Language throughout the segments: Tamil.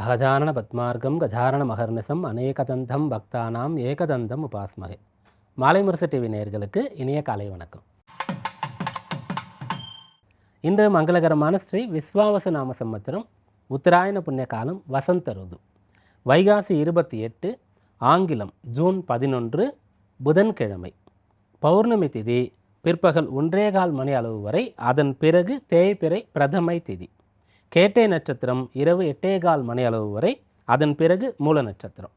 அகஜானன பத்மார்க்கம் கஜாரண மகர்நிசம் அநேகதந்தம் பக்தானாம் ஏகதந்தம் உபாஸ்மகே மாலைமுரசு டிவி நேர்களுக்கு இனிய காலை வணக்கம். இன்று மங்களகரமான ஸ்ரீ விஸ்வாவசு நாம சம்மத்திரம் உத்தராயண புண்ணிய காலம் வசந்த ருது. வைகாசி இருபத்தி எட்டு ஆங்கிலம் ஜூன் பதினொன்று புதன்கிழமை. பௌர்ணமி திதி பிற்பகல் ஒன்றே கால் மணி அளவு வரை அதன் பிறகு தேய்பிறை பிரதமை திதி. கேட்டை நட்சத்திரம் இரவு எட்டே கால் மணி அளவு வரை அதன் பிறகு மூல நட்சத்திரம்.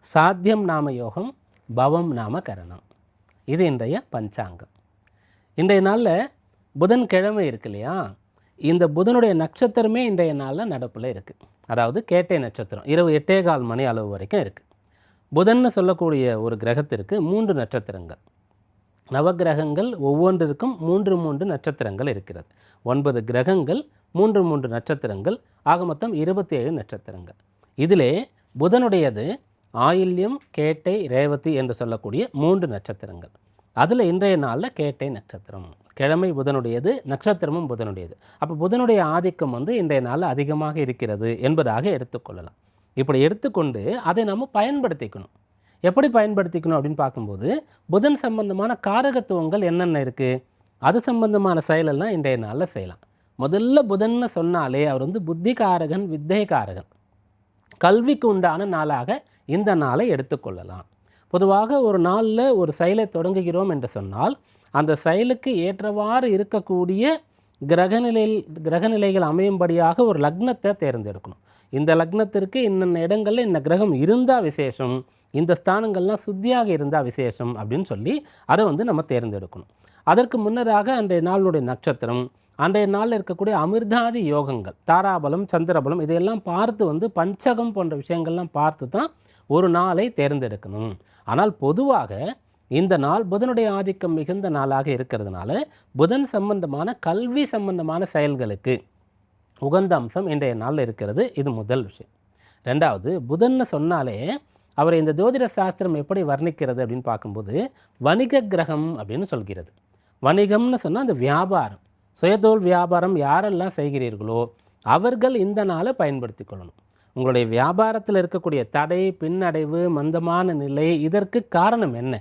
சாத்தியம் நாம யோகம் பவம் நாம கரணம். இது இன்றைய பஞ்சாங்கம். இன்றைய நாளில் புதன் கிழமை இருக்கு இல்லையா? இந்த புதனுடைய நட்சத்திரமே இன்றைய நாளில் நடப்பில் இருக்குது அதாவது கேட்டை நட்சத்திரம் இரவு எட்டே கால் மணி அளவு வரைக்கும் இருக்குது புதன்னு சொல்லக்கூடிய ஒரு கிரகத்திற்கு மூன்று நட்சத்திரங்கள். நவக்கிரகங்கள் ஒவ்வொன்றிற்கும் மூன்று மூன்று நட்சத்திரங்கள் இருக்கிறது. ஒன்பது கிரகங்கள் மூன்று மூன்று நட்சத்திரங்கள் ஆக மொத்தம் இருபத்தி ஏழு நட்சத்திரங்கள். இதிலே புதனுடையது ஆயில்யம் கேட்டை ரேவதி என்று சொல்லக்கூடிய மூன்று நட்சத்திரங்கள். அதில் இன்றைய நாளில் கேட்டை நட்சத்திரம் கிழமை புதனுடையது நட்சத்திரமும் புதனுடையது. அப்போ புதனுடைய ஆதிக்கம் வந்து இன்றைய நாளில் அதிகமாக இருக்கிறது என்பதாக எடுத்துக்கொள்ளலாம் இப்படி எடுத்துக்கொண்டு அதை நம்ம பயன்படுத்திக்கணும். எப்படி பயன்படுத்திக்கணும் அப்படின்னு பார்க்கும்போது புதன் சம்பந்தமான காரகத்துவங்கள் என்னென்ன இருக்குது அது சம்பந்தமான செயலெல்லாம் இன்றைய நாளில் செய்யலாம். முதல்ல புதன்னு சொன்னாலே அவர் வந்து புத்திகாரகன் வித்தைகாரகன் கல்விக்கு உண்டான நாளாக இந்த நாளை எடுத்துக்கொள்ளலாம் பொதுவாக ஒரு நாளில் ஒரு செயலை தொடங்குகிறோம் என்று சொன்னால் அந்த செயலுக்கு ஏற்றவாறு இருக்கக்கூடிய கிரகநிலையில் கிரகநிலைகள் அமையும்படியாக ஒரு லக்னத்தை தேர்ந்தெடுக்கணும். இந்த லக்னத்திற்கு இன்னென்ன இடங்களில் இந்த கிரகம் இருந்தால் விசேஷம் இந்த ஸ்தானங்கள்லாம் சுத்தியாக இருந்தால் விசேஷம் அப்படின்னு சொல்லி அதை வந்து நம்ம தேர்ந்தெடுக்கணும். அதற்கு முன்னதாக அன்றைய நாளுடைய நட்சத்திரம் அன்றைய நாளில் இருக்கக்கூடிய அமிர்தாதி யோகங்கள் தாராபலம் சந்திரபலம் இதையெல்லாம் பார்த்து வந்து பஞ்சகம் போன்ற விஷயங்கள்லாம் பார்த்து தான் ஒரு நாளை தேர்ந்தெடுக்கணும். ஆனால் பொதுவாக இந்த நாள் புதனுடைய ஆதிக்கம் மிகுந்த நாளாக இருக்கிறதுனால புதன் சம்பந்தமான கல்வி சம்பந்தமான செயல்களுக்கு உகந்த அம்சம் இன்றைய நாளில் இருக்கிறது. இது முதல் விஷயம். ரெண்டாவது புதன்னு சொன்னாலே அவரை இந்த ஜோதிட சாஸ்திரம் எப்படி வர்ணிக்கிறது அப்படின்னு பார்க்கும்போது வணிக கிரகம் அப்படின்னு சொல்கிறது. வணிகம்னு சொன்னால் அந்த வியாபாரம். சுயதொழில் வியாபாரம் யாரெல்லாம் செய்கிறீர்களோ அவர்கள் இந்த நாளை பயன்படுத்தி கொள்ளணும். உங்களுடைய வியாபாரத்தில் இருக்கக்கூடிய தடை பின்னடைவு மந்தமான நிலை இதற்கு காரணம் என்ன?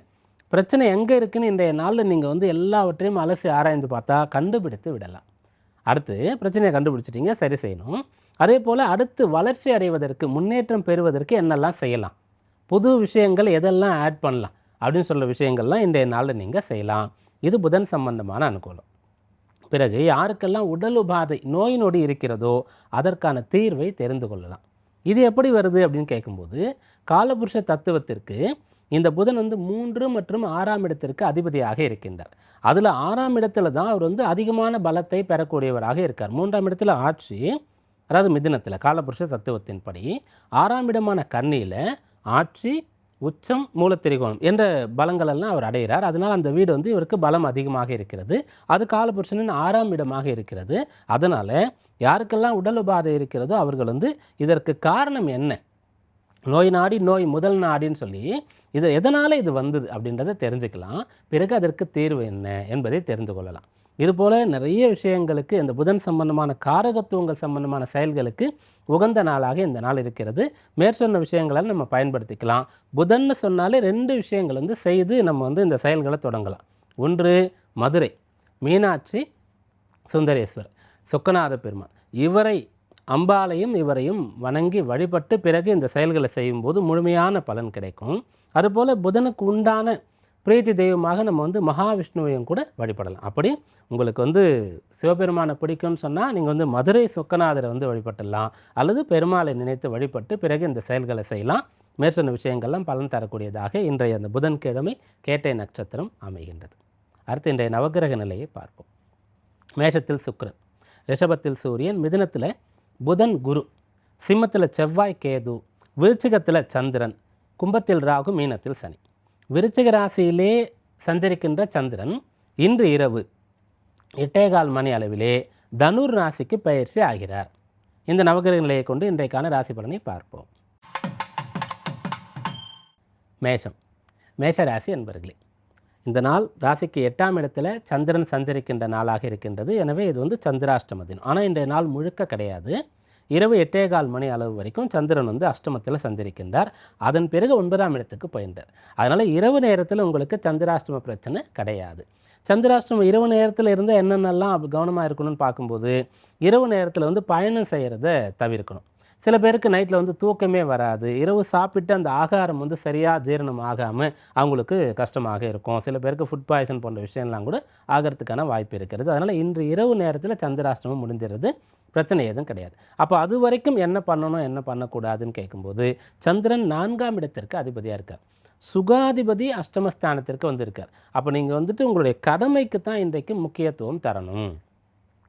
பிரச்சனை எங்கே இருக்குன்னு இன்றைய நாளில் நீங்கள் வந்து எல்லாவற்றையும் அலசி ஆராய்ந்து பார்த்தா கண்டுபிடித்து விடலாம். அடுத்து பிரச்சனையை கண்டுபிடிச்சிட்டிங்க சரி செய்யணும். அதே போல் அடுத்து வளர்ச்சி அடைவதற்கு முன்னேற்றம் பெறுவதற்கு என்னெல்லாம் செய்யலாம்? புது விஷயங்கள் எதெல்லாம் ஆட் பண்ணலாம்? அப்படின்னு சொல்கிற விஷயங்கள்லாம் இன்றைய நாளில் நீங்கள் செய்யலாம். இது புதன் சம்பந்தமான அனுகூலம். பிறகு யாருக்கெல்லாம் உடல் உபாதை நோய் நொடி இருக்கிறதோ அதற்கான தீர்வை தெரிந்து கொள்ளலாம். இது எப்படி வருது அப்படின்னு கேட்கும்போது காலபுருஷ தத்துவத்திற்கு இந்த புதன் வந்து மூன்று மற்றும் ஆறாம் இடத்திற்கு அதிபதியாக இருக்கின்றார். அதில் ஆறாம் இடத்துல தான் அவர் வந்து அதிகமான பலத்தை பெறக்கூடியவராக இருக்கார். மூன்றாம் இடத்துல ஆட்சி அதாவது மிதினத்தில் காலபுருஷ தத்துவத்தின்படி ஆறாம் இடமான கண்ணியில் ஆட்சி உச்சம் மூலத்திரிகோணம் என்ற பலங்களெல்லாம் அவர் அடைகிறார். அதனால் அந்த வீடு வந்து இவருக்கு பலம் அதிகமாக இருக்கிறது. அது காலபுருஷனின் ஆறாம் இடமாக இருக்கிறது. அதனால் யாருக்கெல்லாம் உடல் உபாதை இருக்கிறதோ அவர்கள் வந்து இதற்கு காரணம் என்ன? நோய் நாடி நோய் முதல் நாடின்னு சொல்லி இது எதனால் இது வந்தது அப்படின்றத தெரிஞ்சுக்கலாம். பிறகு அதற்கு தீர்வு என்ன என்பதை தெரிந்து கொள்ளலாம். இதுபோல் நிறைய விஷயங்களுக்கு இந்த புதன் சம்பந்தமான காரகத்துவங்கள் சம்பந்தமான செயல்களுக்கு உகந்த நாளாக இந்த நாள் இருக்கிறது. மேற்சொன்ன விஷயங்களை நம்ம பயன்படுத்திக்கலாம். புதன்னு சொன்னாலே ரெண்டு விஷயங்கள் வந்து செய்து நம்ம வந்து இந்த செயல்களை தொடங்கலாம். ஒன்று மதுரை. மீனாட்சி சுந்தரேஸ்வர். சொக்கநாத பெருமான். இவரை அம்பாலையும் இவரையும் வணங்கி வழிபட்டு பிறகு இந்த செயல்களை செய்யும்போது முழுமையான பலன் கிடைக்கும். அதுபோல் புதனுக்கு உண்டான பிரீத்தி தெய்வமாக நம்ம வந்து மகாவிஷ்ணுவையும் கூட வழிபடலாம். அப்படி உங்களுக்கு வந்து சிவபெருமானை பிடிக்கும்னு சொன்னால் நீங்கள் வந்து மதுரை சொக்கநாதரை வந்து வழிபட்டுடலாம். அல்லது பெருமாளை நினைத்து வழிபட்டு பிறகு இந்த செயல்களை செய்யலாம். மேற்சொன்ன விஷயங்கள்லாம் பலன் தரக்கூடியதாக இன்றைய அந்த புதன்கிழமை கேட்டை நட்சத்திரம் அமைகின்றது. அடுத்து இன்றைய நவகிரக நிலையை பார்ப்போம். மேஷத்தில் சுக்கரன் ரிஷபத்தில் சூரியன் மிதுனத்தில் புதன் குரு சிம்மத்தில் செவ்வாய் கேது விருச்சிகத்தில் சந்திரன் கும்பத்தில் ராகு மீனத்தில் சனி. விருச்சிக ராசியிலே சஞ்சரிக்கின்ற சந்திரன் இன்று இரவு எட்டேகால் மணி அளவிலே தனுர் ராசிக்கு பயிற்சி ஆகிறார். இந்த நவகிரக நிலையை கொண்டு இன்றைக்கான ராசி பலனை பார்ப்போம். மேஷம். மேஷ ராசி என்பர்களே இந்த நாள் ராசிக்கு எட்டாம் இடத்துல சந்திரன் சஞ்சரிக்கின்ற நாளாக இருக்கின்றது. எனவே இது வந்து சந்திராஷ்டம தினம். ஆனால் இன்றைய நாள் முழுக்க கிடையாது. இரவு எட்டே கால் மணி அளவு வரைக்கும் சந்திரன் வந்து அஷ்டமத்தில் சந்திரிக்கின்றார் அதன் பிறகு ஒன்பதாம் இடத்துக்கு போயின்றார். அதனால் இரவு நேரத்தில் உங்களுக்கு சந்திராஷ்டம பிரச்சனை கிடையாது. சந்திராஷ்டமம் இரவு நேரத்தில் இருந்தால் என்னென்னலாம் கவனமாக இருக்கணும்னு பார்க்கும்போது இரவு நேரத்தில் வந்து பயணம் செய்கிறத தவிர்க்கணும். சில பேருக்கு நைட்டில் வந்து தூக்கமே வராது. இரவு சாப்பிட்டு அந்த ஆகாரம் வந்து சரியாக ஜீரணம் ஆகாமல் அவங்களுக்கு கஷ்டமாக இருக்கும். சில பேருக்கு ஃபுட் பாய்சன் போன்ற விஷயம்லாம் கூட ஆகிறதுக்கான வாய்ப்பு இருக்கிறது. அதனால் இன்று இரவு நேரத்தில் சந்திராஷ்டமம் முடிஞ்சிருது பிரச்சனை எதுவும் கிடையாது. அப்போ அது வரைக்கும் என்ன பண்ணணும் என்ன பண்ணக்கூடாதுன்னு கேட்கும்போது சந்திரன் நான்காம் இடத்திற்கு அதிபதியாக இருக்கார். சுகாதிபதி அஷ்டமஸ்தானத்திற்கு வந்திருக்கார். அப்போ நீங்கள் வந்துட்டு உங்களுடைய கடமைக்கு தான் இன்றைக்கு முக்கியத்துவம் தரணும்.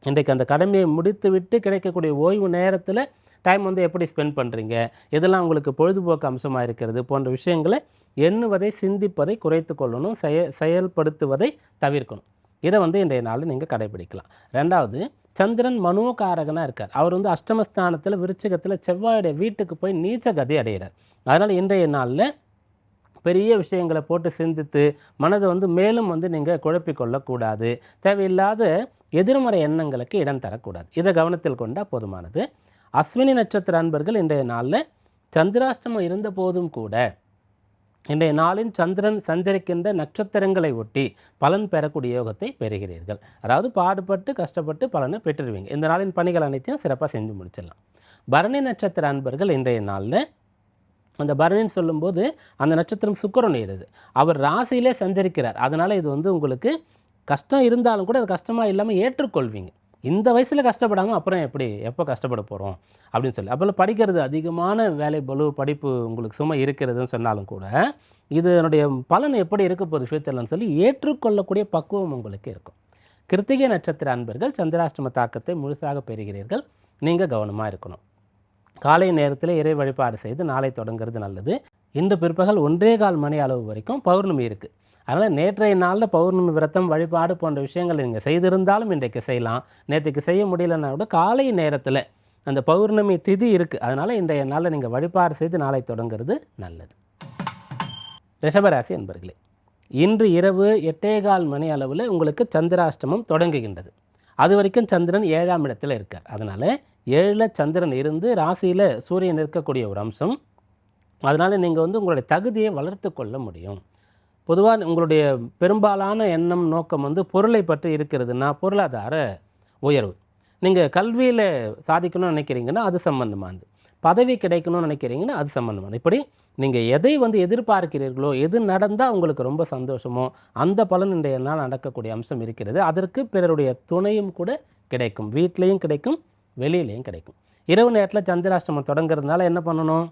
இன்றைக்கு அந்த கடமையை முடித்து விட்டு கிடைக்கக்கூடிய ஓய்வு நேரத்தில் டைம் வந்து எப்படி ஸ்பெண்ட் பண்ணுறீங்க இதெல்லாம் உங்களுக்கு பொழுதுபோக்கு அம்சமாக இருக்கிறது? போன்ற விஷயங்களை எண்ணுவதை சிந்திப்பதை குறைத்து கொள்ளணும் செய செயல்படுத்துவதை தவிர்க்கணும். இதை வந்து இன்றைய நாளில் நீங்கள் கடைபிடிக்கலாம். ரெண்டாவது சந்திரன் மனோகாரகனாக இருக்கார். அவர் வந்து அஷ்டமஸ்தானத்தில் விருச்சகத்தில் செவ்வாயுடைய வீட்டுக்கு போய் நீச்ச கதி அடைகிறார் அதனால் இன்றைய நாளில் பெரிய விஷயங்களை போட்டு சிந்தித்து மனதை வந்து மேலும் வந்து நீங்கள் குழப்பிக்கொள்ளக்கூடாது தேவையில்லாத எதிர்மறை எண்ணங்களுக்கு இடம் தரக்கூடாது. இதை கவனத்தில் கொண்டால் போதுமானது. அஸ்வினி நட்சத்திர அன்பர்கள் இன்றைய நாளில் சந்திராஷ்டமம் இருந்த போதும் கூட இன்றைய நாளின் சந்திரன் சஞ்சரிக்கின்ற நட்சத்திரங்களை ஒட்டி பலன் பெறக்கூடிய யோகத்தை பெறுகிறீர்கள். அதாவது பாடுபட்டு கஷ்டப்பட்டு பலனை பெற்றுருவீங்க. இந்த நாளின் பணிகள் அனைத்தையும் சிறப்பாக செஞ்சு முடிச்சிடலாம். பரணி நட்சத்திர அன்பர்கள் இன்றைய நாளில் அந்த பரணின்னு சொல்லும்போது அந்த நட்சத்திரம் சுக்கரன் ஏறுது. அவர் ராசியிலே சஞ்சரிக்கிறார். அதனால் இது வந்து உங்களுக்கு கஷ்டம் இருந்தாலும் கூட அது கஷ்டமாக இல்லாமல் ஏற்றுக்கொள்வீங்க. இந்த வயசில் கஷ்டப்படாமல் அப்புறம் எப்படி? எப்போ கஷ்டப்பட போகிறோம் அப்படின்னு சொல்லி. அப்போ படிக்கிறது அதிகமான வேலை பலு படிப்பு உங்களுக்கு சும்மா இருக்கிறதுன்னு சொன்னாலும் கூட இதனுடைய பலன் எப்படி இருக்க போகுது ஃபியூச்சர்லன்னு சொல்லி ஏற்றுக்கொள்ளக்கூடிய பக்குவம் உங்களுக்கு இருக்கும். கிருத்திகை நட்சத்திர அன்பர்கள் சந்திராஷ்டம தாக்கத்தை முழுசாக பெறுகிறீர்கள். நீங்கள் கவனமாக இருக்கணும். காலை நேரத்தில் இறை வழிபாடு செய்து நாளை தொடங்குறது நல்லது. இன்று பிற்பகல் ஒன்றே கால் மணி அளவு வரைக்கும் பௌர்ணமி இருக்குது அதனால் நேற்றைய நாளில் பௌர்ணமி விரதம் வழிபாடு போன்ற விஷயங்கள் நீங்கள் செய்திருந்தாலும் இன்றைக்கு செய்யலாம். நேற்றுக்கு செய்ய முடியலன்னா கூட காலை நேரத்தில் அந்த பௌர்ணமி திதி இருக்குது அதனால் இன்றைய நாளில் நீங்கள் வழிபாடு செய்து நாளை தொடங்குறது நல்லது. ரிஷபராசி என்பர்களே இன்று இரவு எட்டே கால் மணி அளவில் உங்களுக்கு சந்திராஷ்டமம் தொடங்குகின்றது. அது வரைக்கும் சந்திரன் ஏழாம் இடத்துல இருக்கார். அதனால் ஏழில் சந்திரன் இருந்து ராசியில் சூரியன் இருக்கக்கூடிய ஒரு அம்சம். அதனால் நீங்கள் வந்து உங்களுடைய தகுதியை வளர்த்து கொள்ள முடியும். பொதுவாக உங்களுடைய பெரும்பாலான எண்ணம் நோக்கம் வந்து பொருளை பற்றி இருக்கிறதுனா பொருளாதார உயர்வு. நீங்கள் கல்வியில் சாதிக்கணும்னு நினைக்கிறீங்கன்னா அது சம்மந்தமானது பதவி கிடைக்கணும்னு நினைக்கிறீங்கன்னா அது சம்மந்தமானது இப்படி நீங்கள் எதை வந்து எதிர்பார்க்கிறீர்களோ எது நடந்தால் உங்களுக்கு ரொம்ப சந்தோஷமோ அந்த பலன் இன்றைய நாள் நடக்கக்கூடிய அம்சம் இருக்கிறது. அதற்கு பிறருடைய துணையும் கூட கிடைக்கும். வீட்லேயும் கிடைக்கும் வெளியிலையும் கிடைக்கும். இரவு நேரத்தில் சந்திராஷ்டமம் தொடங்குறதுனால என்ன பண்ணணும்?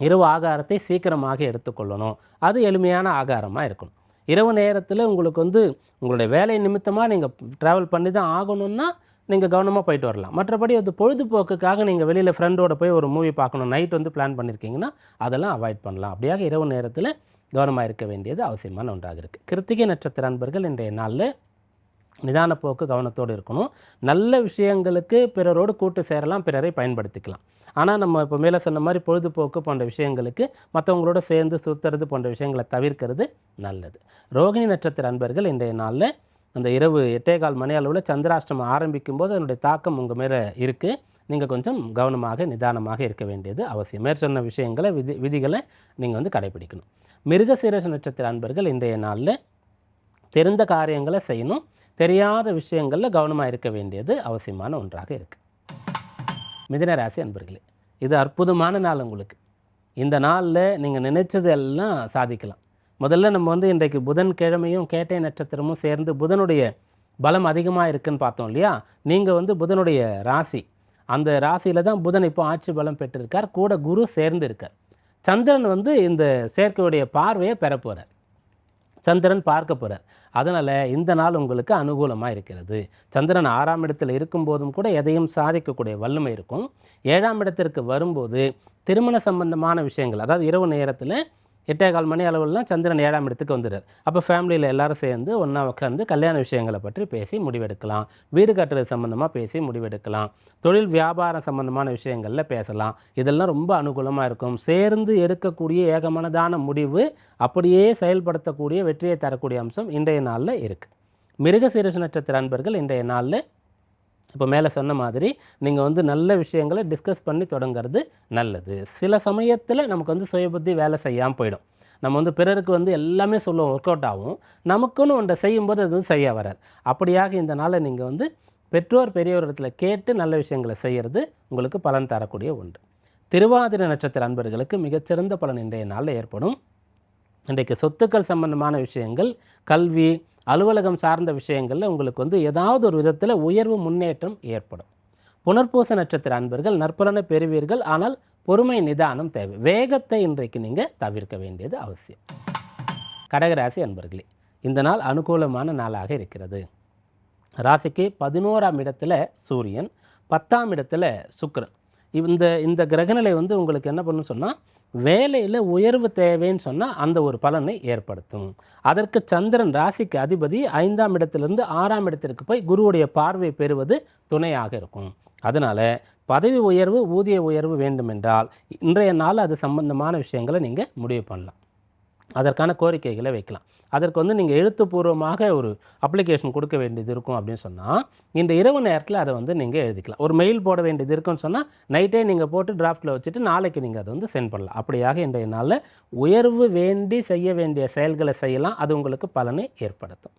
இரவு ஆகாரத்தை சீக்கிரமாக எடுத்துக்கொள்ளணும். அது எளிமையான ஆகாரமாக இருக்கணும். இரவு நேரத்தில் உங்களுக்கு வந்து உங்களுடைய வேலை நிமித்தமாக நீங்கள் ட்ராவல் பண்ணி தான் ஆகணும்னா நீங்கள் கவனமாக போயிட்டு வரலாம். மற்றபடி அது பொழுதுபோக்குக்காக நீங்கள் வெளியில் ஃப்ரெண்டோட போய் ஒரு மூவி பார்க்கணும் நைட் வந்து பிளான் பண்ணியிருக்கீங்கன்னா அதெல்லாம் அவாய்ட் பண்ணலாம். அப்படியாக இரவு நேரத்தில் கவனமாக இருக்க வேண்டியது அவசியமான ஒன்றாக இருக்குது கிருத்திகை நட்சத்திர அன்பர்கள் இன்றைய நாளில் நிதான போக்கு கவனத்தோடு இருக்கணும். நல்ல விஷயங்களுக்கு பிறரோடு கூட்டு சேரலாம் பிறரை பயன்படுத்திக்கலாம். ஆனால் நம்ம இப்போ மேலே சொன்ன மாதிரி பொழுதுபோக்கு போன்ற விஷயங்களுக்கு மற்றவங்களோட சேர்ந்து சுற்றுறது போன்ற விஷயங்களை தவிர்க்கிறது நல்லது. ரோகிணி நட்சத்திர அன்பர்கள் இன்றைய நாளில் அந்த இரவு எட்டே கால் மணி அளவில் சந்திராஷ்டிரமம் ஆரம்பிக்கும் போது அதனுடைய தாக்கம் உங்கள் மேலே இருக்குது நீங்கள் கொஞ்சம் கவனமாக நிதானமாக இருக்க வேண்டியது அவசியம். மேற்சொன்ன விஷயங்களை விதி விதிகளை நீங்கள் வந்து கடைபிடிக்கணும். மிருகசீரச நட்சத்திர அன்பர்கள் இன்றைய நாளில் தெரிந்த காரியங்களை செய்யணும். தெரியாத விஷயங்களில் கவனமாக இருக்க வேண்டியது அவசியமான ஒன்றாக இருக்குது மிதுன ராசி அன்பர்களே இது அற்புதமான நாள் உங்களுக்கு. இந்த நாளில் நீங்கள் நினைச்சது எல்லாம் சாதிக்கலாம். முதல்ல நம்ம வந்து இன்றைக்கு புதன் கிழமையும் கேட்டை நட்சத்திரமும் சேர்ந்து புதனுடைய பலம் அதிகமாக இருக்குன்னு பார்த்தோம் இல்லையா? நீங்கள் வந்து புதனுடைய ராசி. அந்த ராசியில் தான் புதன் இப்போ ஆட்சி பலம் பெற்றிருக்கார் கூட குரு சேர்ந்து இருக்கார் சந்திரன் வந்து இந்த சேர்க்கையுடைய பார்வையை பெற போகிறார் சந்திரன் பார்க்க போகிறார் அதனால் இந்த நாள் உங்களுக்கு அனுகூலமாக இருக்கிறது. சந்திரன் ஆறாம் இடத்தில் இருக்கும்போதும் கூட எதையும் சாதிக்கக்கூடிய வல்லமை இருக்கும். ஏழாம் இடத்திற்கு வரும்போது திருமண சம்பந்தமான விஷயங்கள் அதாவது இரவு நேரத்தில் எட்டே கால் மணி அளவுலாம் சந்திரன் ஏழாம் இடத்துக்கு வந்துடுறார். அப்போ ஃபேமிலியில் எல்லாரும் சேர்ந்து ஒன்றா உட்காந்து கல்யாண விஷயங்களை பற்றி பேசி முடிவெடுக்கலாம். வீடு கட்டுறது சம்மந்தமாக பேசி முடிவெடுக்கலாம். தொழில் வியாபாரம் சம்மந்தமான விஷயங்களில் பேசலாம். இதெல்லாம் ரொம்ப அனுகூலமாக இருக்கும். சேர்ந்து எடுக்கக்கூடிய ஏகமனதான முடிவு அப்படியே செயல்படுத்தக்கூடிய வெற்றியை தரக்கூடிய அம்சம் இன்றைய நாளில் இருக்குது மிருகசீரிஷ நட்சத்திர அன்பர்கள் இன்றைய நாளில் இப்போ மேலே சொன்ன மாதிரி நீங்கள் வந்து நல்ல விஷயங்களை டிஸ்கஸ் பண்ணி தொடங்குறது நல்லது. சில சமயத்தில் நமக்கு வந்து சுயபுத்தி வேலை செய்யாமல் போயிடும். நம்ம வந்து பிறருக்கு வந்து எல்லாமே சொல்லுவோம் ஒர்க் அவுட் ஆகும். நமக்குன்னு ஒன்றை செய்யும்போது அது வந்து செய்ய வராது. அப்படியாக இந்த நாளை நீங்கள் வந்து பெற்றோர் பெரியோர் இடத்துல கேட்டு நல்ல விஷயங்களை செய்கிறது உங்களுக்கு பலன் தரக்கூடிய ஒன்று. திருவாதிரை நட்சத்திர அன்பர்களுக்கு மிகச்சிறந்த பலன் இன்றைய நாளில் ஏற்படும். இன்றைக்கு சொத்துக்கள் சம்பந்தமான விஷயங்கள் கல்வி அலுவலகம் சார்ந்த விஷயங்களில் உங்களுக்கு வந்து ஏதாவது ஒரு விதத்தில் உயர்வு முன்னேற்றம் ஏற்படும். புனர்பூச நட்சத்திர அன்பர்கள் நற்பலனை பெறுவீர்கள். ஆனால் பொறுமை நிதானம் தேவை. வேகத்தை இன்றைக்கு நீங்கள் தவிர்க்க வேண்டியது அவசியம். கடகராசி அன்பர்களே இந்த நாள் அனுகூலமான நாளாக இருக்கிறது. ராசிக்கு பதினோராம் இடத்துல சூரியன் பத்தாம் இடத்துல சுக்கரன். இந்த இந்த கிரகநிலை வந்து உங்களுக்கு என்ன பண்ணுன்னு சொன்னால் வேலையில் உயர்வு தேவைன்னு சொன்னால் அந்த ஒரு பலனை ஏற்படுத்தும். அதற்கு சந்திரன் ராசிக்கு அதிபதி ஐந்தாம் இடத்திலிருந்து ஆறாம் இடத்திற்கு போய் குருவுடைய பார்வை பெறுவது துணையாக இருக்கும். அதனால் பதவி உயர்வு ஊதிய உயர்வு வேண்டுமென்றால் இன்றைய நாள் அது சம்பந்தமான விஷயங்களை நீங்கள் முடிவு பண்ணலாம். அதற்கான கோரிக்கைகளை வைக்கலாம். அதற்கு வந்து நீங்கள் எழுத்துப்பூர்வமாக ஒரு அப்ளிகேஷன் கொடுக்க வேண்டியது இருக்கும் அப்படின்னு சொன்னால் இந்த இரவு நேரத்தில் அதை வந்து நீங்கள் எழுதிக்கலாம். ஒரு மெயில் போட வேண்டியது இருக்குன்னு சொன்னால் நைட்டே நீங்கள் போட்டு டிராஃப்ட்டில் வச்சுட்டு நாளைக்கு நீங்கள் அதை வந்து சென்ட் பண்ணலாம். அப்படியாக இன்றைய நாளில் உயர்வு வேண்டி செய்ய வேண்டிய செயல்களை செய்யலாம். அது உங்களுக்கு பலனை ஏற்படுத்தும்.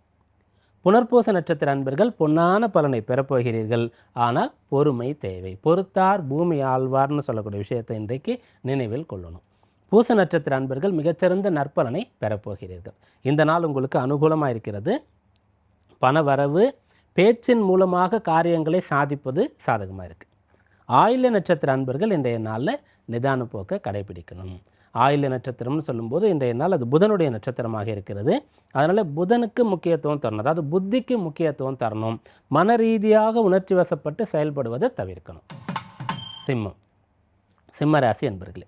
புனர்பூச நட்சத்திர அன்பர்கள் பொன்னான பலனை பெறப்போகிறீர்கள் ஆனால் பொறுமை தேவை. பொறுத்தார் பூமி ஆழ்வார்னு சொல்லக்கூடிய விஷயத்தை இன்றைக்கு நினைவில் கொள்ளணும். பூச நட்சத்திர அன்பர்கள் மிகச்சிறந்த நற்பலனை பெறப்போகிறீர்கள். இந்த நாள் உங்களுக்கு அனுகூலமாக இருக்கிறது. பண வரவு பேச்சின் மூலமாக காரியங்களை சாதிப்பது சாதகமாக இருக்குது ஆயுள நட்சத்திர அன்பர்கள் இன்றைய நாளில் நிதான போக்கை கடைபிடிக்கணும். ஆயில்ய நட்சத்திரம்னு சொல்லும்போது இன்றைய நாள் அது புதனுடைய நட்சத்திரமாக இருக்கிறது. அதனால் புதனுக்கு முக்கியத்துவம் தரணும். அதாவது புத்திக்கு முக்கியத்துவம் தரணும். மன ரீதியாக உணர்ச்சி வசப்பட்டு செயல்படுவதை தவிர்க்கணும். சிம்மம். சிம்ம ராசி என்பர்களே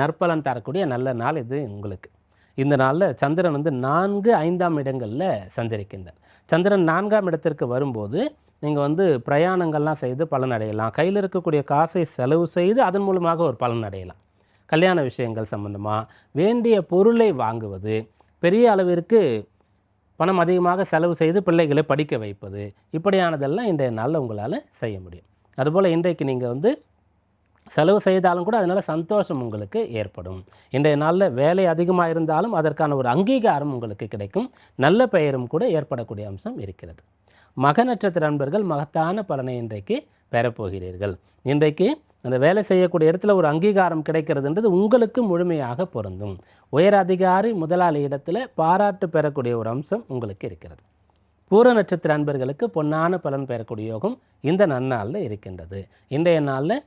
நற்பலன் தரக்கூடிய நல்ல நாள் இது உங்களுக்கு. இந்த நாளில் சந்திரன் வந்து நான்கு ஐந்தாம் இடங்களில் சஞ்சரிக்கின்றார். சந்திரன் நான்காம் இடத்திற்கு வரும்போது நீங்கள் வந்து பிரயாணங்கள்லாம் செய்து பலன் அடையலாம். கையில் இருக்கக்கூடிய காசை செலவு செய்து அதன் மூலமாக ஒரு பலன் அடையலாம். கல்யாண விஷயங்கள் சம்பந்தமாக வேண்டிய பொருளை வாங்குவது பெரிய அளவிற்கு பணம் அதிகமாக செலவு செய்து பிள்ளைகளை படிக்க வைப்பது இப்படியானதெல்லாம் இன்றைய நாளில் உங்களால் செய்ய முடியும். அதுபோல் இன்றைக்கு நீங்கள் வந்து செலவு செய்தாலும் கூட அதனால் சந்தோஷம் உங்களுக்கு ஏற்படும். இன்றைய நாளில் வேலை அதிகமாக இருந்தாலும் அதற்கான ஒரு அங்கீகாரம் உங்களுக்கு கிடைக்கும். நல்ல பெயரும் கூட ஏற்படக்கூடிய அம்சம் இருக்கிறது. மக நட்சத்திர நண்பர்கள் மகத்தான பலனை இன்றைக்கு பெறப்போகிறீர்கள். இன்றைக்கு அந்த வேலை செய்யக்கூடிய இடத்துல ஒரு அங்கீகாரம் கிடைக்கிறதுன்றது உங்களுக்கு முழுமையாக பொருந்தும். உயர் அதிகாரி முதலாளி இடத்துல பாராட்டு பெறக்கூடிய ஒரு அம்சம் உங்களுக்கு இருக்கிறது. பூர நட்சத்திர அன்பர்களுக்கு பொன்னான பலன் பெறக்கூடிய யோகம் இந்த நன்னாளில் இருக்கின்றது. இன்றைய நாளில்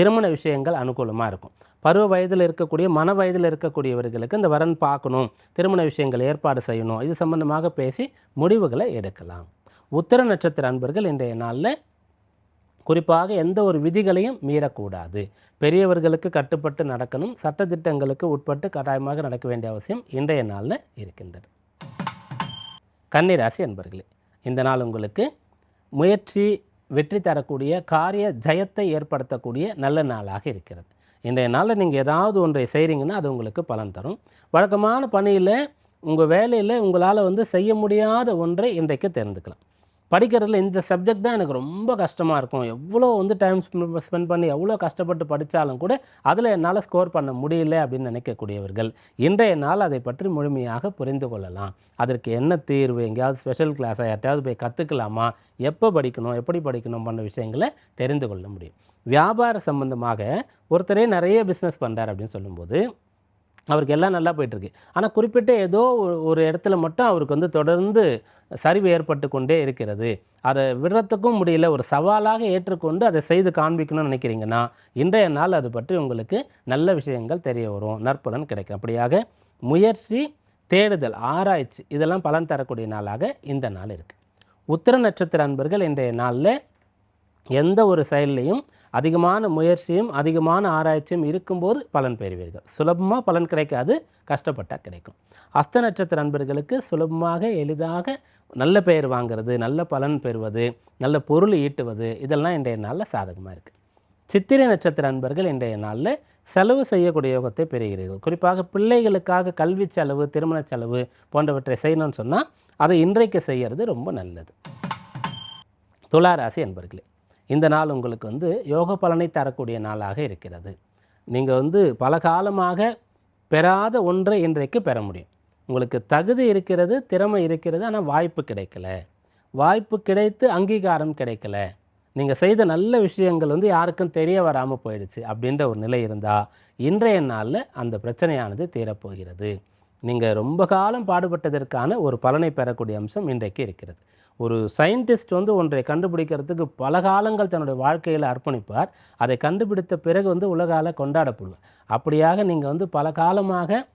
திருமண விஷயங்கள் அனுகூலமாக இருக்கும். பருவ வயதில் இருக்கக்கூடிய மன வயதில் இருக்கக்கூடியவர்களுக்கு இந்த வரன் பார்க்கணும் திருமண விஷயங்கள் ஏற்பாடு செய்யணும் இது சம்பந்தமாக பேசி முடிவுகளை எடுக்கலாம். உத்தர நட்சத்திர அன்பர்கள் இன்றைய நாளில் குறிப்பாக எந்த ஒரு விதிகளையும் மீறக்கூடாது. பெரியவர்களுக்கு கட்டுப்பட்டு நடக்கணும் சட்டத்திட்டங்களுக்கு உட்பட்டு கட்டாயமாக நடக்க வேண்டிய அவசியம் இன்றைய நாளில் இருக்கின்றது. கன்னிராசி அன்பர்களே இந்த நாள் உங்களுக்கு முயற்சி வெற்றி தரக்கூடிய காரிய ஜெயத்தை ஏற்படுத்தக்கூடிய நல்ல நாளாக இருக்கிறது. இன்றைய நாளில் நீங்கள் ஏதாவது ஒன்றை செய்கிறீங்கன்னா அது உங்களுக்கு பலன் தரும். வழக்கமான பணியில் உங்கள் வேலையில் உங்களால் வந்து செய்ய முடியாத ஒன்றை இன்றைக்கு தெரிந்துக்கலாம். படிக்கிறதுல இந்த சப்ஜெக்ட் தான் எனக்கு ரொம்ப கஷ்டமாக இருக்கும். எவ்வளோ வந்து டைம் ஸ்பெண்ட் பண்ணி எவ்வளோ கஷ்டப்பட்டு படித்தாலும் கூட அதில் என்னால் ஸ்கோர் பண்ண முடியல அப்படின்னு நினைக்கக்கூடியவர்கள். இன்றைய நாள் அதை பற்றி முழுமையாக புரிந்து கொள்ளலாம். அதற்கு என்ன தீர்வு? எங்கேயாவது ஸ்பெஷல் கிளாஸாக யார்ட்டையாவது போய் கற்றுக்கலாமா எப்போ படிக்கணும்? எப்படி படிக்கணும்? பண்ண விஷயங்களை தெரிந்து கொள்ள முடியும். வியாபார சம்பந்தமாக ஒருத்தரே நிறைய பிஸ்னஸ் பண்ணுறார் அப்படின்னு சொல்லும்போது அவருக்கு எல்லாம் நல்லா போயிட்டுருக்கு. ஆனால் குறிப்பிட்ட ஏதோ ஒரு- இடத்துல மட்டும் அவருக்கு வந்து தொடர்ந்து சரிவு ஏற்பட்டு கொண்டே இருக்கிறது. அதை விடுறதுக்கும் முடியல. ஒரு சவாலாக ஏற்றுக்கொண்டு அதை செய்து காண்பிக்கணும்னு நினைக்கிறீங்கன்னா இன்றைய நாள் அது பற்றி உங்களுக்கு நல்ல விஷயங்கள் தெரிய வரும். நற்பலன் கிடைக்கும். அப்படியாக முயற்சி தேடுதல் ஆராய்ச்சி இதெல்லாம் பலன் தரக்கூடிய நாளாக இந்த நாள் இருக்குது உத்திர நட்சத்திர அன்பர்கள் இன்றைய நாளில் எந்த ஒரு செயல்லையும் அதிகமான முயற்சியும் அதிகமான ஆராய்ச்சியும் இருக்கும்போது பலன் பெறுவீர்கள். சுலபமாக பலன் கிடைக்காது கஷ்டப்பட்டால் கிடைக்கும். அஸ்த நட்சத்திர அன்பர்களுக்கு சுலபமாக எளிதாக நல்ல பெயர் வாங்குறது நல்ல பலன் பெறுவது நல்ல பொருள் ஈட்டுவது இதெல்லாம் இன்றைய நாளில் சாதகமாக இருக்குது சித்திரை நட்சத்திர அன்பர்கள் இன்றைய நாளில் செலவு செய்யக்கூடிய யோகத்தை பெறுகிறீர்கள். குறிப்பாக பிள்ளைகளுக்காக கல்வி செலவு திருமண செலவு போன்றவற்றை செய்யணும்னு சொன்னால் அதை இன்றைக்கு செய்கிறது ரொம்ப நல்லது. துளாராசி என்பர்களே இந்த நாள் உங்களுக்கு வந்து யோக பலனை தரக்கூடிய நாளாக இருக்கிறது. நீங்கள் வந்து பல காலமாக பெறாத ஒன்றை இன்றைக்கு பெற முடியும். உங்களுக்கு தகுதி இருக்கிறது திறமை இருக்கிறது ஆனால் வாய்ப்பு கிடைக்கல. வாய்ப்பு கிடைத்து அங்கீகாரம் கிடைக்கல. நீங்கள் செய்த நல்ல விஷயங்கள் வந்து யாருக்கும் தெரிய வராமல் போயிடுச்சு அப்படின்ற ஒரு நிலை இருந்தால் இன்றைய நாளில் அந்த பிரச்சனையானது தீரப்போகிறது. நீங்கள் ரொம்ப காலம் பாடுபட்டதற்கான ஒரு பலனை பெறக்கூடிய அம்சம் இன்றைக்கு இருக்கிறது. ஒரு சயின்டிஸ்ட் வந்து ஒன்றை கண்டுபிடிக்கிறதுக்கு பல காலங்கள் தன்னுடைய வாழ்க்கையில் அர்ப்பணிப்பார். அதை கண்டுபிடித்த பிறகு வந்து உலகால கொண்டாடப்படுவார். அப்படியாக நீங்கள் வந்து பல காலமாக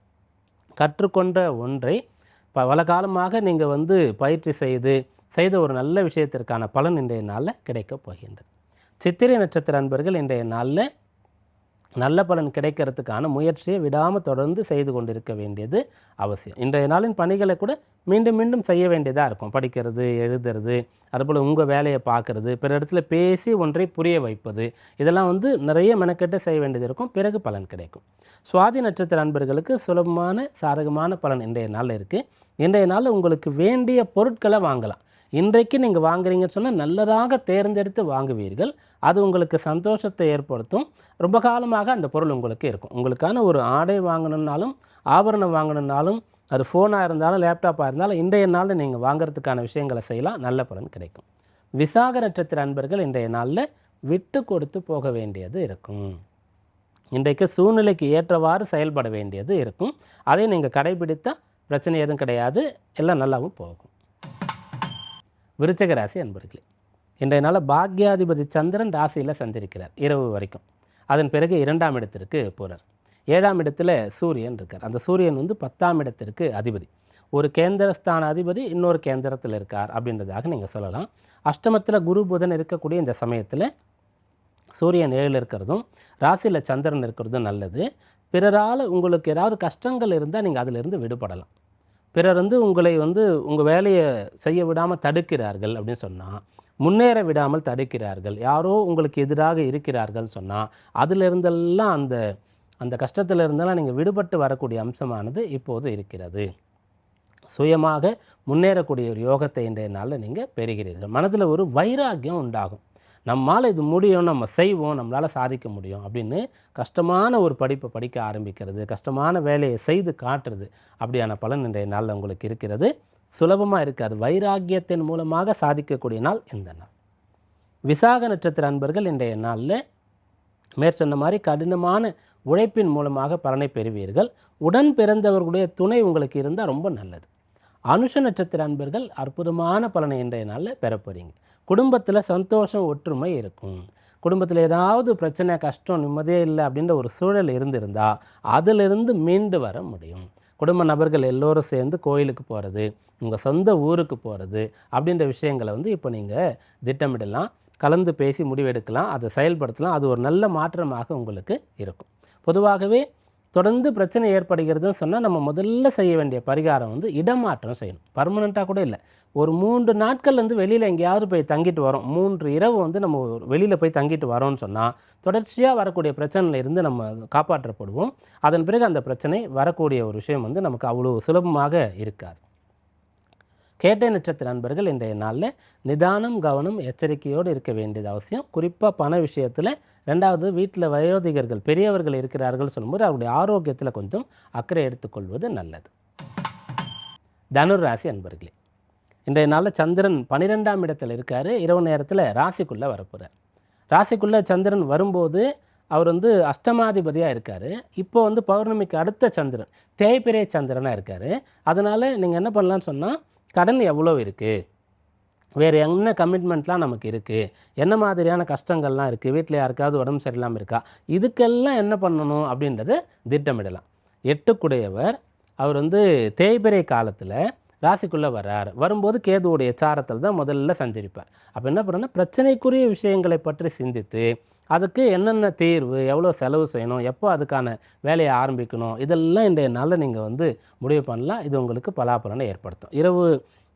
கற்றுக்கொண்ட ஒன்றை ப- பல காலமாக நீங்கள் வந்து பயிற்சி செய்து செய்த ஒரு நல்ல விஷயத்திற்கான பலன் இன்றைய நாளில் கிடைக்கப் போகின்றது. சித்திரை நட்சத்திர அன்பர்கள் இன்றைய நாளில் நல்ல பலன் கிடைக்கிறதுக்கான முயற்சியை விடாமல் தொடர்ந்து செய்து கொண்டிருக்க வேண்டியது அவசியம். இன்றைய நாளின் பணிகளை கூட மீண்டும் மீண்டும் செய்ய வேண்டியதாக இருக்கும். படிக்கிறது எழுதுறது அதுபோல் உங்கள் வேலையை பார்க்குறது பிற இடத்துல பேசி ஒன்றை புரிய வைப்பது இதெல்லாம் வந்து நிறைய மெனக்கெட்டை செய்ய வேண்டியது இருக்கும். பிறகு பலன் கிடைக்கும். சுவாதி நட்சத்திர அன்பர்களுக்கு சுலபமான சாதகமான பலன் இன்றைய நாளில் இருக்குது இன்றைய நாளில் உங்களுக்கு வேண்டிய பொருட்களை வாங்கலாம். இன்றைக்கு நீங்கள் வாங்குறீங்கன்னு சொன்னால் நல்லதாக தேர்ந்தெடுத்து வாங்குவீர்கள். அது உங்களுக்கு சந்தோஷத்தை ஏற்படுத்தும். ரொம்ப காலமாக அந்த பொருள் உங்களுக்கு இருக்கும். உங்களுக்கான ஒரு ஆடை வாங்கணுன்னாலும் ஆபரணம் வாங்கணுன்னாலும் அது ஃபோனாக இருந்தாலும் லேப்டாப்பாக இருந்தாலும் இன்றைய நாளில் நீங்கள் வாங்குறதுக்கான விஷயங்களை செய்யலாம். நல்ல பலன் கிடைக்கும். விசாக நட்சத்திர அன்பர்கள் இன்றைய நாளில் விட்டு கொடுத்து போக வேண்டியது இருக்கும். இன்றைக்கு சூழ்நிலைக்கு ஏற்றவாறு செயல்பட வேண்டியது இருக்கும். அதை நீங்கள் கடைபிடித்தால் பிரச்சனை எதுவும் கிடையாது. எல்லாம் நல்லாவும் போகும். விருச்சக ராசி அன்பர்களே இன்றைய நாள் பாக்யாதிபதி சந்திரன் ராசியில் சந்திருக்கிறார் இரவு வரைக்கும். அதன் பிறகு இரண்டாம் இடத்திற்கு போகிறார் ஏழாம் இடத்துல சூரியன் இருக்கார். அந்த சூரியன் வந்து பத்தாம் இடத்திற்கு அதிபதி. ஒரு கேந்திரஸ்தான அதிபதி இன்னொரு கேந்திரத்தில் இருக்கார் அப்படின்றதாக நீங்கள் சொல்லலாம். அஷ்டமத்தில் குரு புதன் இருக்கக்கூடிய இந்த சமயத்தில் சூரியன் ஏழில் இருக்கிறதும் ராசியில் சந்திரன் இருக்கிறதும் நல்லது. பிறரால் உங்களுக்கு ஏதாவது கஷ்டங்கள் இருந்தால் நீங்கள் அதிலிருந்து விடுபடலாம். பிறர் வந்து உங்களை வந்து உங்கள் வேலையை செய்ய விடாமல் தடுக்கிறார்கள் அப்படின்னு சொன்னால் முன்னேற விடாமல் தடுக்கிறார்கள். யாரோ உங்களுக்கு எதிராக இருக்கிறார்கள் சொன்னால் அதிலிருந்தெல்லாம் அந்த அந்த கஷ்டத்தில் இருந்தெல்லாம் நீங்கள் விடுபட்டு வரக்கூடிய அம்சமானது இப்போது இருக்கிறது. சுயமாக முன்னேறக்கூடிய ஒரு யோகத்தை இன்றைய நாளில் நீங்கள் பெறுகிறீர்கள். மனதில் ஒரு வைராக்கியம் உண்டாகும். நம்மால் இது முடியும் நம்ம செய்வோம் நம்மளால் சாதிக்க முடியும் அப்படின்னு கஷ்டமான ஒரு படிப்பை படிக்க ஆரம்பிக்கிறது கஷ்டமான வேலையை செய்து காட்டுறது அப்படியான பலன் இன்றைய நாளில் உங்களுக்கு இருக்கிறது. சுலபமாக இருக்காது வைராக்கியத்தின் மூலமாக சாதிக்கக்கூடிய நாள் இந்த நாள். விசாக நட்சத்திர அன்பர்கள் இன்றைய நாளில் மேற்சொன்ன மாதிரி கடினமான உழைப்பின் மூலமாக பலனை பெறுவீர்கள். உடன் பிறந்தவர்களுடைய துணை உங்களுக்கு இருந்தால் ரொம்ப நல்லது. அனுஷ நட்சத்திர அன்பர்கள் அற்புதமான பலனை இன்றைய நாளில் பெற போகிறீங்க குடும்பத்தில் சந்தோஷம் ஒற்றுமை இருக்கும். குடும்பத்தில் ஏதாவது பிரச்சனை கஷ்டம் நிம்மதியே இல்லை அப்படின்ற ஒரு சூழல் இருந்திருந்தால் அதிலிருந்து மீண்டு வர முடியும். குடும்ப நபர்கள் எல்லோரும் சேர்ந்து கோயிலுக்கு போகிறது உங்கள் சொந்த ஊருக்கு போகிறது அப்படின்ற விஷயங்களை வந்து இப்போ நீங்கள் திட்டமிடலாம் கலந்து பேசி முடிவெடுக்கலாம் அதை செயல்படுத்தலாம். அது ஒரு நல்ல மாற்றமாக உங்களுக்கு இருக்கும். பொதுவாகவே தொடர்ந்து பிரச்சனை ஏற்படுகிறதுன்னு சொன்னால் நம்ம முதல்ல செய்ய வேண்டிய பரிகாரம் வந்து இடமாற்றம் செய்யணும். பர்மனெண்ட்டாக கூட இல்லை. ஒரு மூன்று நாட்கள் வந்து வெளியில் எங்கேயாவது போய் தங்கிட்டு வரோம். மூன்று இரவு வந்து நம்ம வெளியில் போய் தங்கிட்டு வரோம்னு சொன்னால் தொடர்ச்சியாக வரக்கூடிய பிரச்சனையில இருந்து நம்ம காப்பாற்றப்படுவோம். அதன் பிறகு அந்த பிரச்சனை வரக்கூடிய ஒரு விஷயம் வந்து நமக்கு அவ்வளோ சுலபமாக இருக்காது. கேட்டை நட்சத்திர நண்பர்கள் இன்றைய நாளில் நிதானம் கவனம் எச்சரிக்கையோடு இருக்க வேண்டியது அவசியம். குறிப்பாக பண விஷயத்தில் ரெண்டாவது வீட்டில் வயோதிகர்கள் பெரியவர்கள் இருக்கிறார்கள் சொல்லும்போது அவருடைய ஆரோக்கியத்தில் கொஞ்சம் அக்கறை எடுத்துக்கொள்வது நல்லது. தனுர் ராசி அன்பர்களே இன்றைய நாளில் சந்திரன் பன்னிரெண்டாம் இடத்தில் இருக்கார். இரவு நேரத்தில் ராசிக்குள்ளே வரப்போகிறார் ராசிக்குள்ளே சந்திரன் வரும்போது அவர் வந்து அஷ்டமாதிபதியாக இருக்கார். இப்போ வந்து பௌர்ணமிக்கு அடுத்த சந்திரன் தேய்பிரை சந்திரனாக இருக்கார். அதனால் நீங்கள் என்ன பண்ணலான்னு சொன்னால் கடன் எவ்வளோ இருக்குது வேறு என்ன கமிட்மெண்ட்லாம் நமக்கு இருக்குது என்ன மாதிரியான கஷ்டங்கள்லாம் இருக்குது வீட்டில் யாருக்காவது உடம்பு சரியில்லாமல் இருக்கா? இதுக்கெல்லாம் என்ன பண்ணணும் அப்படின்றத திட்டமிடலாம். எட்டுக்குடையவர் அவர் வந்து தேய்பிரை காலத்தில் ராசிக்குள்ளே வர்றார். வரும்போது கேதுவுடைய சாரத்தில் தான் முதல்ல சஞ்சரிப்பார். அப்போ என்ன பண்ணுறோன்னா பிரச்சனைக்குரிய விஷயங்களை பற்றி சிந்தித்து அதுக்கு என்னென்ன தீர்வு எவ்வளோ செலவு செய்யணும் எப்போ அதுக்கான வேலையை ஆரம்பிக்கணும் இதெல்லாம் இன்றைய நாளில் நீங்கள் வந்து முடிவு பண்ணலாம். இது உங்களுக்கு பலாபலனை ஏற்படுத்தும். இரவு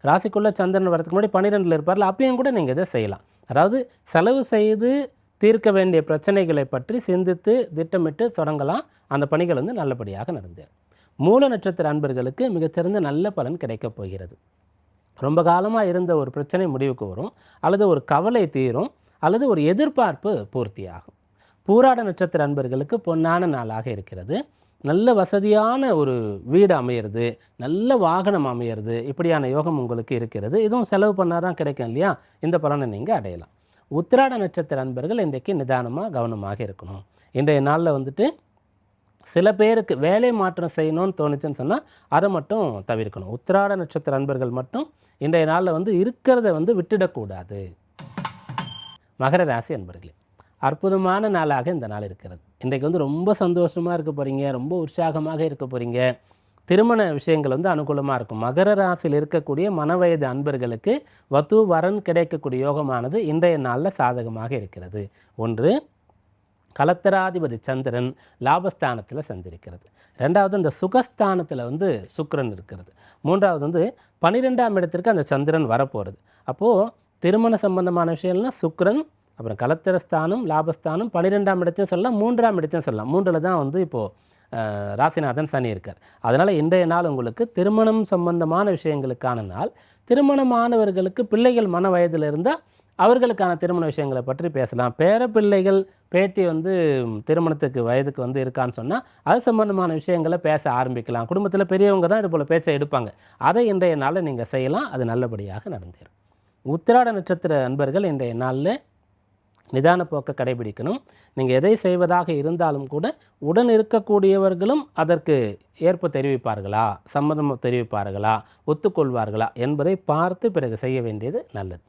ராசிக்குள்ளே சந்திரன் வரதுக்கு முன்னாடி பன்னிரெண்டில் இருப்பார்ல அப்பயும் கூட நீங்கள் இதை செய்யலாம். அதாவது செலவு செய்து தீர்க்க வேண்டிய பிரச்சனைகளை பற்றி சிந்தித்து திட்டமிட்டு தொடங்கலாம். அந்த பணிகள் வந்து நல்லபடியாக நடந்தேன் மூல நட்சத்திர அன்பர்களுக்கு மிகச்சிறந்த நல்ல பலன் கிடைக்கப் போகிறது. ரொம்ப காலமாக இருந்த ஒரு பிரச்சனை முடிவுக்கு வரும். அல்லது ஒரு கவலை தீரும். அல்லது ஒரு எதிர்பார்ப்பு பூர்த்தியாகும். பூராட நட்சத்திர அன்பர்களுக்கு பொன்னான நாளாக இருக்கிறது. நல்ல வசதியான ஒரு வீடு அமையிறது நல்ல வாகனம் அமையிறது இப்படியான யோகம் உங்களுக்கு இருக்கிறது. இதுவும் செலவு பண்ணால் தான் கிடைக்கும் இல்லையா? இந்த பலனை நீங்கள் அடையலாம். உத்திராட நட்சத்திர அன்பர்கள் இன்றைக்கு நிதானமாக கவனமாக இருக்கணும். இன்றைய நாளில் வந்துட்டு சில பேருக்கு வேலை மாற்றம் செய்யணும்னு தோணுச்சுன்னு சொன்னால் அதை மட்டும் தவிர்க்கணும். உத்திராட நட்சத்திர அன்பர்கள் மட்டும் இன்றைய நாளில் வந்து இருக்கிறத வந்து விட்டுடக்கூடாது. மகர ராசி அன்பர்களே அற்புதமான நாளாக இந்த நாள் இருக்கிறது. இன்றைக்கு வந்து ரொம்ப சந்தோஷமாக இருக்க போகிறீங்க ரொம்ப உற்சாகமாக இருக்க போகிறீங்க திருமண விஷயங்கள் வந்து அனுகூலமாக இருக்கும். மகர ராசியில் இருக்கக்கூடிய மனவயது அன்பர்களுக்கு வத்து வரன் கிடைக்கக்கூடிய யோகமானது இன்றைய நாளில் சாதகமாக இருக்கிறது. ஒன்று கலத்தராதிபதி சந்திரன் லாபஸ்தானத்தில் சந்திருக்கிறது. ரெண்டாவது இந்த சுகஸ்தானத்தில் வந்து சுக்கரன் இருக்கிறது. மூன்றாவது வந்து பன்னிரெண்டாம் இடத்திற்கு அந்த சந்திரன் வரப்போகிறது அப்போது திருமண சம்பந்தமான விஷயம்னா சுக்கரன் அப்புறம் கலத்திரஸ்தானம் லாபஸ்தானம் பன்னிரெண்டாம் இடத்தையும் சொல்லலாம் மூன்றாம் இடத்தையும் சொல்லலாம். மூன்றில் தான் வந்து இப்போது ராசிநாதன் சனி இருக்கார். அதனால் இன்றைய நாள் உங்களுக்கு திருமணம் சம்பந்தமான விஷயங்களுக்கான நாள். திருமணமானவர்களுக்கு பிள்ளைகள் மன வயதில் இருந்தால் அவர்களுக்கான திருமண விஷயங்களை பற்றி பேசலாம். பேர பிள்ளைகள் பேத்தி வந்து திருமணத்துக்கு வயதுக்கு வந்து இருக்கான்னு சொன்னால் அது சம்பந்தமான விஷயங்களை பேச ஆரம்பிக்கலாம். குடும்பத்தில் பெரியவங்க தான் இது போல் பேச்சை எடுப்பாங்க. அதை இன்றைய நாளில் நீங்கள் செய்யலாம். அது நல்லபடியாக நடந்தேறும். உத்திராட நட்சத்திர அன்பர்கள் இன்றைய நாளில் நிதான போக்கை கடைபிடிக்கணும். நீங்கள் எதை செய்வதாக இருந்தாலும் கூட உடன் இருக்கக்கூடியவர்களும் அதற்கு ஏற்பு தெரிவிப்பார்களா? சம்மதம் தெரிவிப்பார்களா? ஒத்துக்கொள்வார்களா? என்பதை பார்த்து பிறகு செய்ய வேண்டியது நல்லது.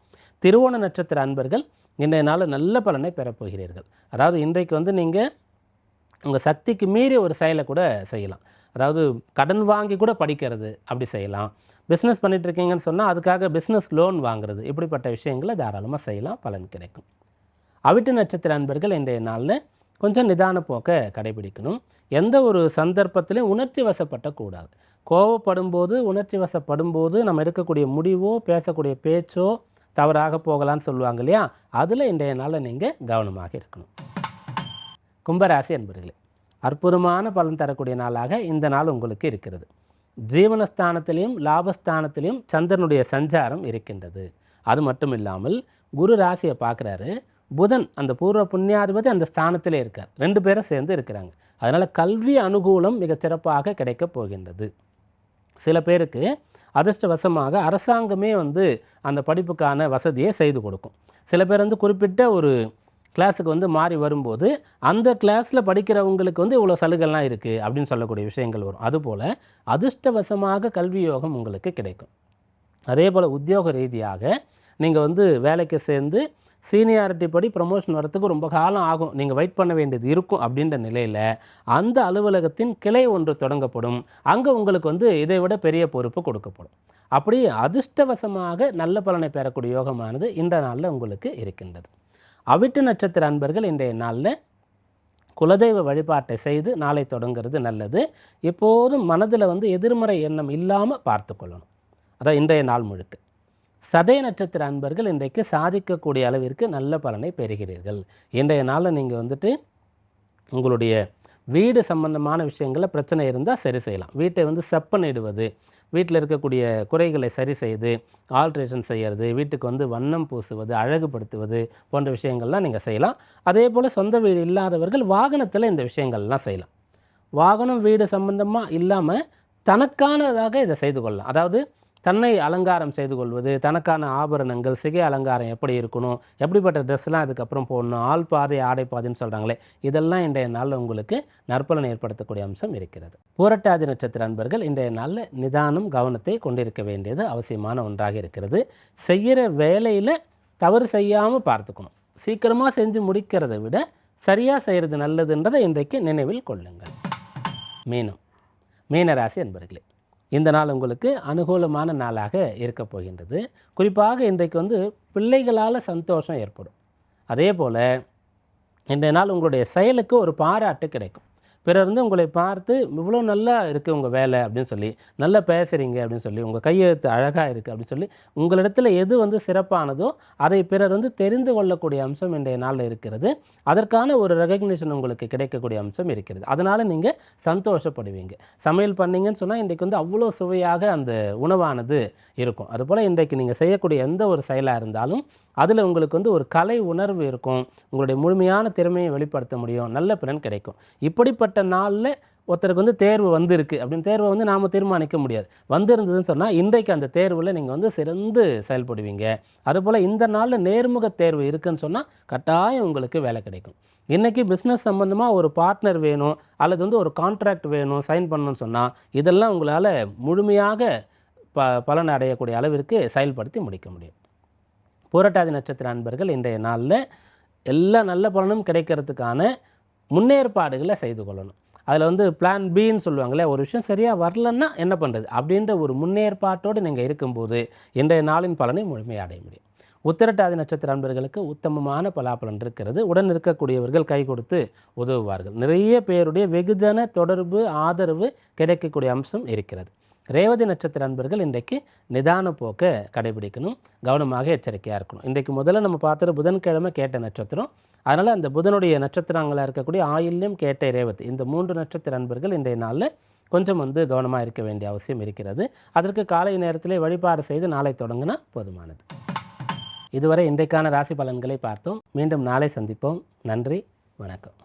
திருவோண நட்சத்திர அன்பர்கள் இன்றைய நாளில் நல்ல பலனை பெறப்போகிறீர்கள் அதாவது இன்றைக்கு வந்து நீங்கள் உங்கள் சக்திக்கு மீறி ஒரு செயலை கூட செய்யலாம். அதாவது கடன் வாங்கி கூட படிக்கிறது அப்படி செய்யலாம். பிஸ்னஸ் பண்ணிகிட்ருக்கீங்கன்னு சொன்னால் அதுக்காக பிஸ்னஸ் லோன் வாங்குறது இப்படிப்பட்ட விஷயங்களை தாராளமாக செய்யலாம். பலன் கிடைக்கும். அவிட்டு நட்சத்திர அன்பர்கள் இன்றைய நாளில் கொஞ்சம் நிதான போக்கை கடைபிடிக்கணும். எந்த ஒரு சந்தர்ப்பத்திலையும் உணர்ச்சி வசப்படக்கூடாது கோவப்படும் போது உணர்ச்சி வசப்படும் போது நம்ம எடுக்கக்கூடிய முடிவோ பேசக்கூடிய பேச்சோ தவறாக போகலான்னு சொல்லுவாங்க இல்லையா? அதில் இன்றைய நாளில் நீங்கள் கவனமாக இருக்கணும். கும்பராசி அன்பர்களே அற்புதமான பலன் தரக்கூடிய நாளாக இந்த நாள் உங்களுக்கு இருக்கிறது. ஜீவனஸ்தானத்திலையும் லாபஸ்தானத்திலையும் சந்திரனுடைய சஞ்சாரம் இருக்கின்றது. அது மட்டும் இல்லாமல் குரு ராசியை பார்க்குறாரு. புதன் அந்த பூர்வ புண்ணியாதிபதி அந்த ஸ்தானத்திலே இருக்கார். ரெண்டு பேரும் சேர்ந்து இருக்கிறாங்க. அதனால் கல்வி அனுகூலம் மிக சிறப்பாக கிடைக்கப் போகின்றது. சில பேருக்கு அதிர்ஷ்டவசமாக அரசாங்கமே வந்து அந்த படிப்புக்கான வசதியை செய்து கொடுக்கும். சில பேர் வந்து குறிப்பிட்ட ஒரு கிளாஸுக்கு வந்து மாறி வரும்போது அந்த கிளாஸில் படிக்கிறவங்களுக்கு வந்து இவ்வளோ சலுகைலாம் இருக்குது அப்படின்னு சொல்லக்கூடிய விஷயங்கள் வரும். அதுபோல் அதிர்ஷ்டவசமாக கல்வி யோகம் உங்களுக்கு கிடைக்கும். அதே போல் உத்தியோக ரீதியாக நீங்கள் வந்து வேலைக்கு சேர்ந்து சீனியாரிட்டி படி ப்ரமோஷன் வரத்துக்கு ரொம்ப காலம் ஆகும். நீங்கள் வெயிட் பண்ண வேண்டியது இருக்கும் அப்படின்ற நிலையில் அந்த அலுவலகத்தின் கிளை ஒன்று தொடங்கப்படும். அங்கே உங்களுக்கு வந்து இதை விட பெரிய பொறுப்பு கொடுக்கப்படும். அப்படி அதிர்ஷ்டவசமாக நல்ல பலனை பெறக்கூடிய யோகமானது இந்த நாளில் உங்களுக்கு இருக்கின்றது. அவிட்டு நட்சத்திர அன்பர்கள் இன்றைய நாளில் குலதெய்வ வழிபாட்டை செய்து நாளை தொடங்குறது நல்லது. எப்போதும் மனதில் வந்து எதிர்மறை எண்ணம் இல்லாமல் பார்த்து கொள்ளணும். அதான் இன்றைய நாள் முழுக்க. சதய நட்சத்திர அன்பர்கள் இன்றைக்கு சாதிக்கக்கூடிய அளவிற்கு நல்ல பலனை பெறுகிறீர்கள். இன்றைய நாளில் நீங்கள் வந்துட்டு உங்களுடைய வீடு சம்பந்தமான விஷயங்களில் பிரச்சனை இருந்தால் சரி செய்யலாம். வீட்டை வந்து செப்பனிடுவது வீட்டில் இருக்கக்கூடிய குறைகளை சரி செய்து ஆல்ட்ரேஷன் செய்கிறது வீட்டுக்கு வந்து வண்ணம் பூசுவது அழகுபடுத்துவது போன்ற விஷயங்கள்லாம் நீங்கள் செய்யலாம். அதே போல் சொந்த வீடு இல்லாதவர்கள் வாகனத்தில் இந்த விஷயங்கள்லாம் செய்யலாம். வாகனம் வீடு சம்பந்தமாக இல்லாமல் தனக்கானதாக இதை செய்து கொள்ளலாம். அதாவது தன்னை அலங்காரம் செய்து கொள்வது தனக்கான ஆபரணங்கள் சிகை அலங்காரம் எப்படி இருக்கணும் எப்படிப்பட்ட ட்ரெஸ்லாம் அதுக்கப்புறம் போடணும் ஆள் பாதை ஆடை பாதைன்னு சொல்கிறாங்களே இதெல்லாம் இன்றைய நாளில் உங்களுக்கு நற்பலன் ஏற்படுத்தக்கூடிய அம்சம் இருக்கிறது. பூரட்டாதி நட்சத்திர அன்பர்கள் இன்றைய நாளில் நிதானம் கவனத்தை கொண்டிருக்க வேண்டியது அவசியமான ஒன்றாக இருக்கிறது. செய்கிற வேலையில் தவறு செய்யாமல் பார்த்துக்கணும். சீக்கிரமாக செஞ்சு முடிக்கிறதை விட சரியாக செய்கிறது நல்லதுன்றதை இன்றைக்கு நினைவில் கொள்ளுங்கள். மீனம் மீனராசி அன்பர்களே இந்த நாள் உங்களுக்கு அனுகூலமான நாளாக இருக்கப் போகின்றது. குறிப்பாக இன்றைக்கு வந்து பிள்ளைகளால் சந்தோஷம் ஏற்படும். அதே போல் இன்றைய நாள் உங்களுடைய செயலுக்கு ஒரு பாராட்டு கிடைக்கும். பிறர் வந்து உங்களை பார்த்து இவ்வளோ நல்லா இருக்குது உங்கள் வேலை அப்படின்னு சொல்லி நல்லா பேசுகிறீங்க அப்படின்னு சொல்லி உங்கள் கையெழுத்து அழகாக இருக்குது அப்படின்னு சொல்லி உங்களிடத்தில் எது வந்து சிறப்பானதோ அதை பிறர் வந்து தெரிந்து கொள்ளக்கூடிய அம்சம் இன்றைய நாளில் இருக்கிறது. அதற்கான ஒரு ரெகக்னிஷன் உங்களுக்கு கிடைக்கக்கூடிய அம்சம் இருக்கிறது. அதனால் நீங்கள் சந்தோஷப்படுவீங்க. சமையல் பண்ணீங்கன்னு சொன்னால் இன்றைக்கு வந்து அவ்வளோ சுவையாக அந்த உணவானது இருக்கும். அதுபோல் இன்றைக்கு நீங்கள் செய்யக்கூடிய எந்த ஒரு செயலாக இருந்தாலும் அதில் உங்களுக்கு வந்து ஒரு கலை உணர்வு இருக்கும். உங்களுடைய முழுமையான திறமையை வெளிப்படுத்த முடியும். நல்ல பலன் கிடைக்கும். இப்படிப்பட்ட நாளில் ஒருத்தருக்கு வந்து தேர்வு வந்திருக்கு. அப்படின்னு தேர்வை வந்து நாம் தீர்மானிக்க முடியாது. வந்திருந்ததுன்னு சொன்னால் இன்றைக்கு அந்த தேர்வில் நீங்கள் வந்து சிறந்து செயல்படுவீங்க. அதுபோல் இந்த நாளில் நேர்முக தேர்வு இருக்குன்னு சொன்னால் கட்டாயம் உங்களுக்கு வேலை கிடைக்கும். இன்றைக்கி பிஸ்னஸ் சம்மந்தமாக ஒரு பார்ட்னர் வேணும் அல்லது வந்து ஒரு கான்ட்ராக்ட் வேணும் சைன் பண்ணணும்னு சொன்னால் இதெல்லாம் உங்களால் முழுமையாக ப பலன் அடையக்கூடிய அளவிற்கு செயல்படுத்தி முடிக்க முடியும். பூரட்டாதி நட்சத்திர அன்பர்கள் இன்றைய நாளில் எல்லா நல்ல பலனும் கிடைக்கிறதுக்கான முன்னேற்பாடுகளை செய்து கொள்ளணும். அதில் வந்து பிளான் பின்னு சொல்லுவாங்களே ஒரு விஷயம் சரியாக வரலன்னா என்ன பண்ணுறது அப்படின்ற ஒரு முன்னேற்பாட்டோடு நீங்கள் இருக்கும்போது இன்றைய நாளின் பலனை முழுமையாக அடைய முடியும். உத்திரட்டாதி நட்சத்திர அன்பர்களுக்கு உத்தமமான பலாபலன் இருக்கிறது. உடன் இருக்கக்கூடியவர்கள் கை கொடுத்து உதவுவார்கள். நிறைய பேருடைய வெகுஜன தொடர்பு ஆதரவு கிடைக்கக்கூடிய அம்சம் இருக்கிறது. ரேவதி நட்சத்திர அன்பர்கள் இன்றைக்கு நிதான போக்கை கடைபிடிக்கணும் கவனமாக எச்சரிக்கையாக இருக்கணும். இன்றைக்கு முதல்ல நம்ம பார்த்துட்டு புதன்கிழமை கேட்ட நட்சத்திரம். அதனால் அந்த புதனுடைய நட்சத்திரங்களாக இருக்கக்கூடிய ஆயில்யம் கேட்ட ரேவதி. இந்த மூன்று நட்சத்திர அன்பர்கள் இன்றைய நாளில் கொஞ்சம் வந்து கவனமாக இருக்க வேண்டிய அவசியம் இருக்கிறது. அதற்கு காலை நேரத்திலே வழிபாடு செய்து நாளை தொடங்கினா போதுமானது. இதுவரை இன்றைக்கான ராசி பலன்களை பார்த்தோம். மீண்டும் நாளை சந்திப்போம். நன்றி வணக்கம்.